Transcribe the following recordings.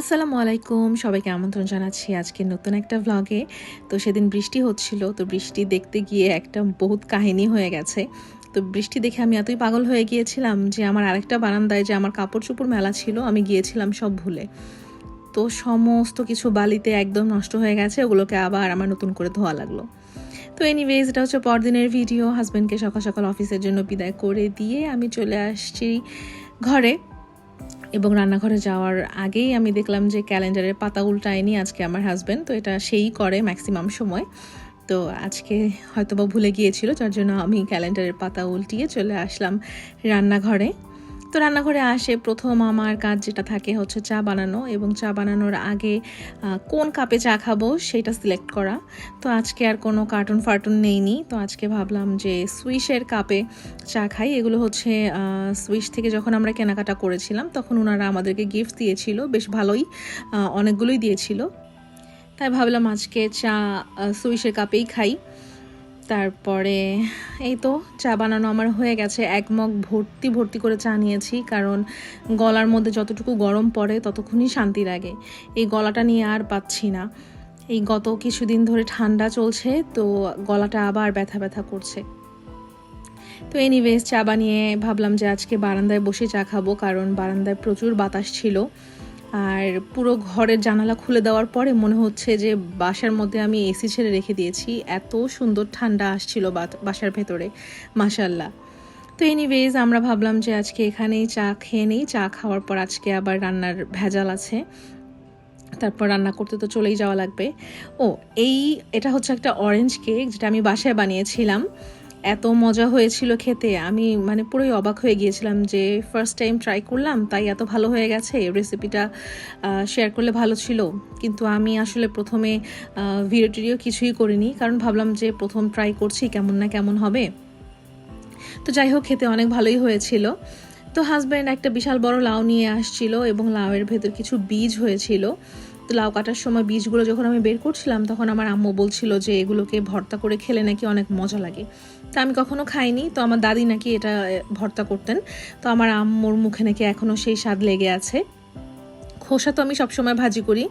আসসালামু আলাইকুম। সবাইকে আমন্ত্রণ জানাচ্ছি আজকে নতুন একটা ভ্লগে তো সেদিন বৃষ্টি হচ্ছিল, তো বৃষ্টি দেখতে গিয়ে একটা বহুত কাহিনী হয়ে গেছে। তো বৃষ্টি দেখে আমি এতই পাগল হয়ে গিয়েছিলাম যে আমার আরেকটা বারান্দায় যে আমার কাপড় চোপড় মেলা ছিল, আমি গিয়েছিলাম সব ভুলে। তো সমস্ত কিছু বালিতে একদম নষ্ট হয়ে গেছে, ওগুলোকে আবার আমার নতুন করে ধোয়া লাগল। তো এনিওয়েজ এটা হচ্ছে পরদিনের ভিডিও হাজব্যান্ডকে সকাল সকাল অফিসের জন্য বিদায় করে দিয়ে আমি চলে আসছি ঘরে। এবং রান্নাঘরে যাওয়ার আগেই আমি দেখলাম যে ক্যালেন্ডারের পাতা উল্টায়নি আজকে আমার হাজব্যান্ড তো এটা সেই করে ম্যাক্সিমাম সময়। তো আজকে হয়তোবা ভুলে গিয়েছিল, যার জন্য আমি ক্যালেন্ডারের পাতা উল্টিয়ে চলে আসলাম রান্নাঘরে। তো রান্নাঘরে আসে প্রথম আমার কাজ যেটা থাকে হচ্ছে চা বানানো এবং চা বানানোর আগে কোন কাপে চা খাব সেটা সিলেক্ট করা। তো আজকে আর কোনো কার্টুন ফার্টুন নেইনি। তো আজকে ভাবলাম যে সুইসের কাপে চা খাই। এগুলো হচ্ছে সুইস থেকে যখন আমরা কেনাকাটা করেছিলাম তখন ওনারা আমাদেরকে গিফট দিয়েছিল। বেশ ভালোই অনেকগুলোই দিয়েছিল। তাই ভাবলাম আজকে চা আহ, সুইসের কাপেই খাই। তারপরে এই তো চা বানানো আমার হয়ে গেছে। এক মগ ভর্তি ভর্তি করে চা নিয়েছি, কারণ গলার মধ্যে যতটুকু গরম পড়ে ততক্ষণই শান্তি লাগে। এই গলাটা নিয়ে আর পাচ্ছি না। এই গত কিছুদিন ধরে ঠান্ডা চলছে, তো গলাটা আবার ব্যথা ব্যথা করছে। তো এনিওয়েজ চা বানিয়ে ভাবলাম যে আজকে বারান্দায় বসে চা খাব, কারণ বারান্দায় প্রচুর বাতাস ছিল। আর পুরো ঘরের জানালা খুলে দেওয়ার পরে মনে হচ্ছে যে বাসার মধ্যে আমি এসি ছেড়ে রেখে দিয়েছি। এত সুন্দর ঠান্ডা আসছিল বাসার ভেতরে। মাসাল্লাহ তো এনিওয়েজ আমরা ভাবলাম যে আজকে এখানেই চা খেয়ে নেই। চা খাওয়ার পর আজকে আবার রান্নার ভেজাল আছে। তারপর রান্না করতে তো চলেই যাওয়া লাগবে। ও, এই, এটা হচ্ছে একটা অরেঞ্জ কেক যেটা আমি বাসায় বানিয়েছিলাম। এত মজা হয়েছিল খেতে, আমি মানে পুরোই অবাক হয়ে গিয়েছিলাম যে ফার্স্ট টাইম ট্রাই করলাম, তাই এত ভালো হয়ে গেছে রেসিপিটা শেয়ার করলে ভালো ছিল। কিন্তু আমি আসলে প্রথমে ভিডিও টিডিও কিছুই করিনি, কারণ ভাবলাম যে প্রথম ট্রাই করছি, কেমন না কেমন হবে। তো যাই হোক, খেতে অনেক ভালোই হয়েছিল। তো হাজব্যান্ড একটা বিশাল বড় লাউ নিয়ে আসছিল এবং লাউয়ের ভেতর কিছু বীজ হয়েছিল। তো লাউ কাটার সময় বীজগুলো যখন আমি বের করছিলাম, তখন আমার আম্মু বলছিল যে এগুলোকে ভর্তা করে খেলে নাকি অনেক মজা লাগে। তা আমি কখনো খাইনি। তো আমার দাদি নাকি এটা ভর্তা করতেন। তো আমার আম্মুর মুখে নাকি এখনও সেই স্বাদ লেগে আছে। খোসা তো আমি সবসময় ভাজি করি,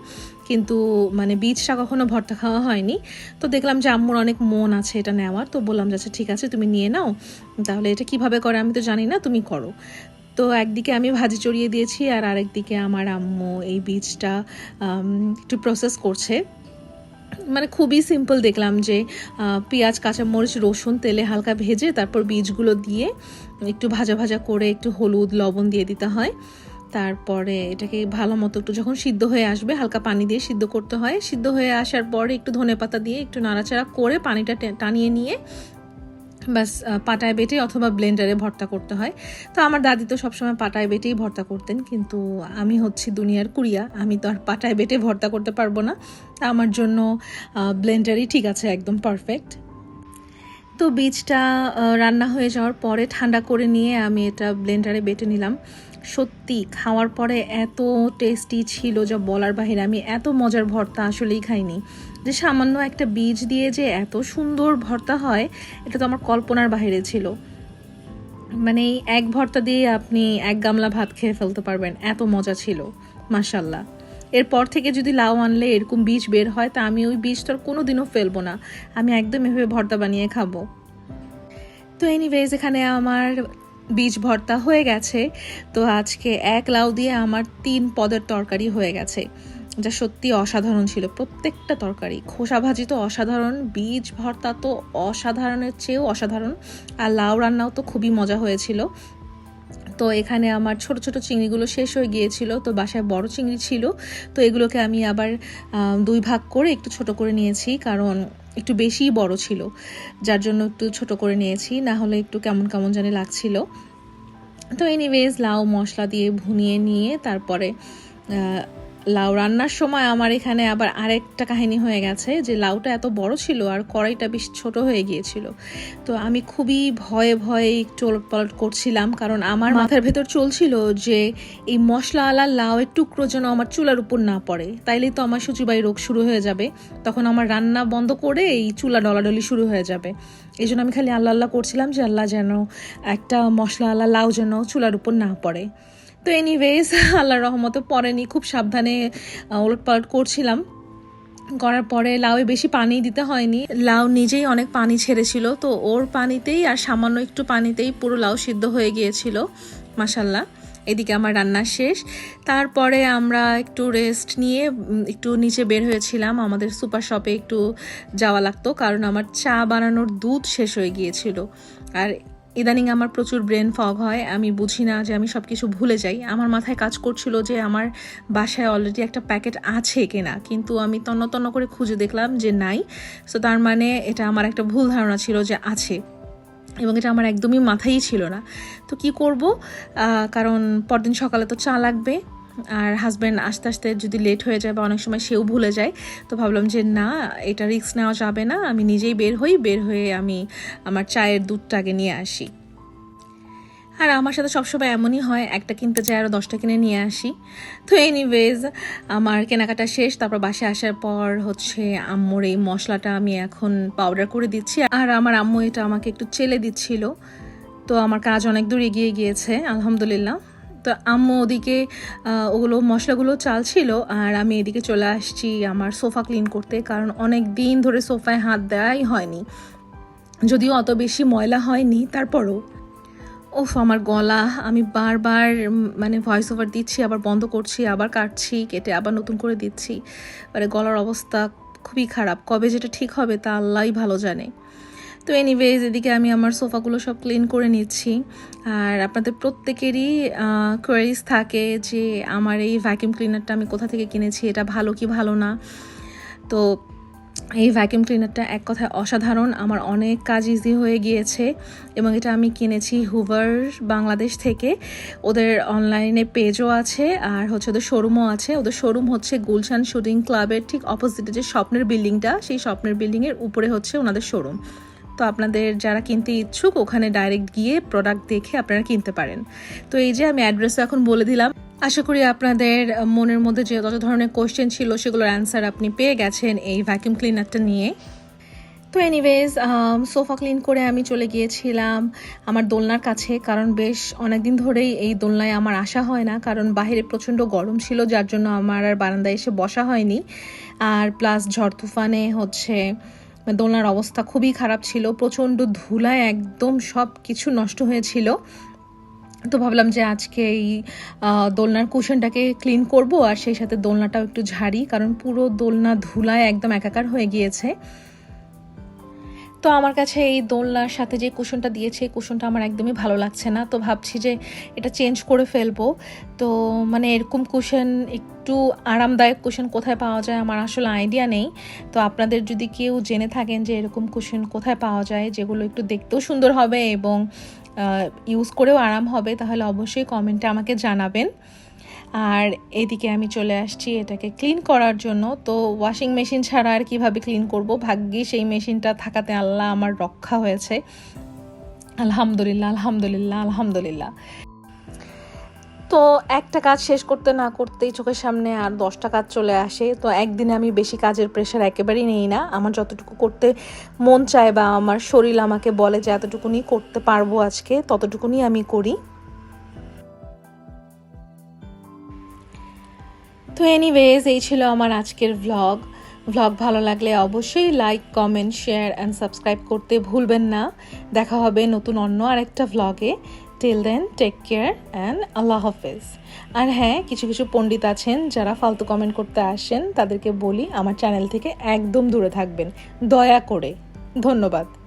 কিন্তু মানে বীজটা কখনো ভর্তা খাওয়া হয়নি। তো দেখলাম যে আম্মুর অনেক মন আছে এটা নেওয়ার। তো বললাম যে আচ্ছা ঠিক আছে, তুমি নিয়ে নাও। তাহলে এটা কীভাবে করে আমি তো জানি না, তুমি করো। তো একদিকে আমি ভাজি চড়িয়ে দিয়েছি আর আরেকদিকে আমার আম্মু এই বীজটা একটু প্রসেস করছে। মানে খুবই সিম্পল দেখলাম যে পেঁয়াজ, কাঁচামরিচ, রসুন, তেলে হালকা ভেজে তারপর বীজগুলো দিয়ে একটু ভাজা ভাজা করে একটু হলুদ, লবণ দিয়ে দিতে হয়। তারপরে এটাকে ভালো মতো একটু যখন সিদ্ধ হয়ে আসবে, হালকা পানি দিয়ে সিদ্ধ করতে হয়। সিদ্ধ হয়ে আসার পরে একটু ধনে পাতা দিয়ে একটু নাড়াচাড়া করে পানিটা টানিয়ে নিয়ে বাস পাটায় বেটে অথবা ব্লেন্ডারে ভর্তা করতে হয়। তো আমার দাদি তো সবসময় পাটায় বেটেই ভর্তা করতেন, কিন্তু আমি হচ্ছি দুনিয়ার কুড়িয়া। আমি তো আর পাটায় বেটে ভর্তা করতে পারব না। তা আমার জন্য ব্লেন্ডারই ঠিক আছে, একদম পারফেক্ট তো বীজটা রান্না হয়ে যাওয়ার পরে ঠান্ডা করে নিয়ে আমি এটা ব্লেন্ডারে বেটে নিলাম। সত্যি, খাওয়ার পরে এত টেস্টি ছিল যা বলার বাহিরে আমি এত মজার ভর্তা আসলেই খাইনি। যে সামান্য একটা বীজ দিয়ে যে এত সুন্দর ভর্তা হয়, এটা তো আমার কল্পনার বাহিরে ছিল। মানে এক ভর্তা দিয়ে আপনি এক গামলা ভাত খেয়ে ফেলতে পারবেন, এত মজা ছিল মাসাল্লাহ এরপর থেকে যদি লাউ আনলে এরকম বীজ বের হয়, তা আমি ওই বীজটা আর কোনো দিনও ফেলব না। আমি একদম এভাবে ভর্তা বানিয়ে খাব। তো এনিওয়েজ এখানে আমার বীজ ভর্তা হয়ে গেছে। তো আজকে এক লাউ দিয়ে আমার তিন পদের তরকারি হয়ে গেছে। যা সত্যি অসাধারণ ছিল। প্রত্যেকটা তরকারি, খোসা ভাজি তো অসাধারণ, বীজ ভর্তা তো অসাধারণের চেয়েও অসাধারণ, আর লাউ রান্নাও তো খুবই মজা হয়েছিল। তো এখানে আমার ছোট ছোট চিংড়িগুলো শেষ হয়ে গিয়েছিল, তো বাসায় বড় চিংড়ি ছিল, তো এগুলোকে আমি আবার দুই ভাগ করে একটু ছোট করে নিয়েছি, কারণ একটু বেশিই বড় ছিল, যার জন্য একটু ছোট করে নিয়েছি, না হলে একটু কেমন কেমন জানি লাগছিল। তো এনিওয়েজ লাউ মশলা দিয়ে ভুনিয়ে নিয়ে তারপরে লাউ রান্নার সময় আমার এখানে আবার আরেকটা কাহিনী হয়ে গেছে যে লাউটা এত বড় ছিল আর কড়াইটা বেশ ছোট হয়ে গিয়েছিল। তো আমি খুবই ভয়ে ভয়ে একটু পলট করছিলাম কারণ আমার মাথার ভেতর চলছিল যে এই মশলা মশলাওয়ালা লাউয়ের টুকরো যেন আমার চুলার উপর না পড়ে। তাইলেই তো আমার সচিবাই রোগ শুরু হয়ে যাবে। তখন আমার রান্না বন্ধ করে এই চুলা ডলাডলি শুরু হয়ে যাবে। এই জন্য আমি খালি আল্লাহ আল্লাহ করছিলাম যে আল্লাহ যেন একটা মশলাওয়ালা লাউ যেন চুলার উপর না পড়ে। তো এনিওয়েজ আল্লাহর রহমতে পরেনি, খুব সাবধানে ওলট পালট করছিলাম। করার পরে লাউয়ে বেশি পানি দিতে হয়নি। লাউ নিজেই অনেক পানি ছেড়েছিল, তো ওর পানিতেই আর সামান্য একটু পানিতেই পুরো লাউ সিদ্ধ হয়ে গিয়েছিল মাসাল্লাহ এদিকে আমার রান্না শেষ। তারপরে আমরা একটু রেস্ট নিয়ে একটু নিচে বের হয়েছিলাম। আমাদের সুপার শপে একটু যাওয়া লাগতো, কারণ আমার চা বানানোর দুধ শেষ হয়ে গিয়েছিল। আর ইদানিং আমার প্রচুর ব্রেন ফগ হয়, আমি বুঝি না যে আমি সব কিছু ভুলে যাই। আমার মাথায় কাজ করছিল যে আমার বাসায় অলরেডি একটা প্যাকেট আছে কিনা, কিন্তু আমি তন্নতন্ন তন্ন করে খুঁজে দেখলাম যে নাই। সো তার মানে এটা আমার একটা ভুল ধারণা ছিল যে আছে। এবং এটা আমার একদমই মাথায়ই ছিল না। তো কি করব? কারণ পরদিন সকালে তো চা লাগবে। আর হাজব্যান্ড আস্তে আস্তে যদি লেট হয়ে যায় বা অনেক সময় সেও ভুলে যায়, তো ভাবলাম যে না, এটা রিস্ক নেওয়া যাবে না, আমি নিজেই বের হই, বের হয়ে আমি আমার চায়ের দুধটাকে নিয়ে আসি। আর আমার সাথে সবসময় এমনই হয়, একটা কিনতে যাই আরও দশটা কিনে নিয়ে আসি। তো এনিওয়েজ আমার কেনাকাটা শেষ, তারপর বাসে আসার পর হচ্ছে আম্মুর এই মশলাটা আমি এখন পাউডার করে দিচ্ছি। আর আমার আম্মু এটা আমাকে একটু চেলে দিচ্ছিল, তো আমার কাজ অনেক দূর এগিয়ে গিয়েছে, আলহামদুলিল্লাহ। তো আম্মু ওদিকে ওগুলো মশলাগুলো চাল ছিল আর আমি এদিকে চলে আসছি আমার সোফা ক্লিন করতে কারণ অনেক দিন ধরে সোফায় হাত দেওয়াই হয়নি। যদিও অত বেশি ময়লা হয়নি, তারপরও। ওফ, আমার গলা, আমি বারবার মানে ভয়েস ওভার দিচ্ছি, আবার বন্ধ করছি, আবার কাটছি, কেটে আবার নতুন করে দিচ্ছি। মানে গলার অবস্থা খুবই খারাপ, কবে যেটা ঠিক হবে তা আল্লাহই ভালো জানে। তো এনিওয়েজ এদিকে আমি আমার সোফাগুলো সব ক্লিন করে নিচ্ছি। আর আপনাদের প্রত্যেকেরই কোয়ারিজ থাকে যে আমার এই ভ্যাকিউম ক্লিনারটা আমি কোথা থেকে কিনেছি, এটা ভালো কি ভালো না? তো এই ভ্যাকিউম ক্লিনারটা এক কথায় অসাধারণ, আমার অনেক কাজ ইজি হয়ে গিয়েছে এবং এটা আমি কিনেছি হুভার বাংলাদেশ থেকে। ওদের অনলাইনে পেজও আছে, আর হচ্ছে ওদের শোরুমও আছে। ওদের শোরুম হচ্ছে গুলশান শুটিং ক্লাবের ঠিক অপোজিটে যে স্বপ্নের বিল্ডিংটা সেই স্বপ্নের বিল্ডিংয়ের উপরে হচ্ছে ওনাদের শোরুম তো আপনাদের যারা কিনতে ইচ্ছুক, ওখানে ডাইরেক্ট গিয়ে প্রোডাক্ট দেখে আপনারা কিনতে পারেন। তো এই যে আমি অ্যাড্রেসও এখন বলে দিলাম। আশা করি আপনাদের মনের মধ্যে যে যত ধরনের কোয়েশ্চেন ছিল, সেগুলোর অ্যান্সার আপনি পেয়ে গেছেন এই ভ্যাকিউম ক্লিনারটা নিয়ে। তো এনিওয়েজ সোফা ক্লিন করে আমি চলে গিয়েছিলাম আমার দোলনার কাছে, কারণ বেশ অনেক দিন ধরেই এই দোলনায় আমার আসা হয় না, কারণ বাইরে প্রচণ্ড গরম ছিল, যার জন্য আমার আর বারান্দায় এসে বসা হয়নি। আর প্লাস ঝড় তুফানে হচ্ছে দোলনার অবস্থা খুবই খারাপ ছিল, প্রচণ্ড ধুলায় একদম সব কিছু নষ্ট হয়েছিল। তো ভাবলাম যে আজকে এই দোলনার কুশনটাকে ক্লিন করব আর সেই সাথে দোলনাটাও একটু ঝাড়ি, কারণ পুরো দোলনা ধুলায় একদম একাকার হয়ে গিয়েছে। তো আমার কাছে এই দোলনার সাথে যে কুশনটা দিয়েছে কুশনটা আমার একদমই ভালো লাগছে না। তো ভাবছি যে এটা চেঞ্জ করে ফেলব। তো মানে এরকম কুশন, একটু আরামদায়ক কুশন কোথায় পাওয়া যায় আমার আসলে আইডিয়া নেই। তো আপনাদের যদি কেউ জেনে থাকেন যে এরকম কুশন কোথায় পাওয়া যায়, যেগুলো একটু দেখতেও সুন্দর হবে এবং ইউজ করেও আরাম হবে, তাহলে অবশ্যই কমেন্টে আমাকে জানাবেন। আর এদিকে আমি চলে আসছি এটাকে ক্লিন করার জন্য। তো ওয়াশিং মেশিন ছাড়া আর কীভাবে ক্লিন করব? ভাগ্যিস সেই মেশিনটা থাকাতে আল্লাহ আমার রক্ষা হয়েছে। আলহামদুলিল্লাহ আলহামদুলিল্লাহ আলহামদুলিল্লাহ। তো একটা কাজ শেষ করতে না করতেই চোখের সামনে আর দশটা কাজ চলে আসে। তো একদিনে আমি বেশি কাজের প্রেশার একেবারেই নেই না। আমার যতটুকু করতে মন চায় বা আমার শরীর আমাকে বলে যে, এতটুকুনি করতে পারব আজকে, ততটুকুনি আমি করি। তো এনিওয়েজ এই ছিল আমার আজকের ভ্লগ ভ্লগ ভালো লাগলে অবশ্যই like comment share and subscribe করতে ভুলবেন না। দেখা হবে নতুন অন্য আরেকটা ভ্লগে till then take care and আল্লাহ হাফেজ আর হ্যাঁ কিছু কিছু পণ্ডিত আছেন যারা ফালতু কমেন্ট করতে আসেন, তাদেরকে বলি আমার চ্যানেল থেকে একদম দূরে থাকবেন। দয়া করে। ধন্যবাদ।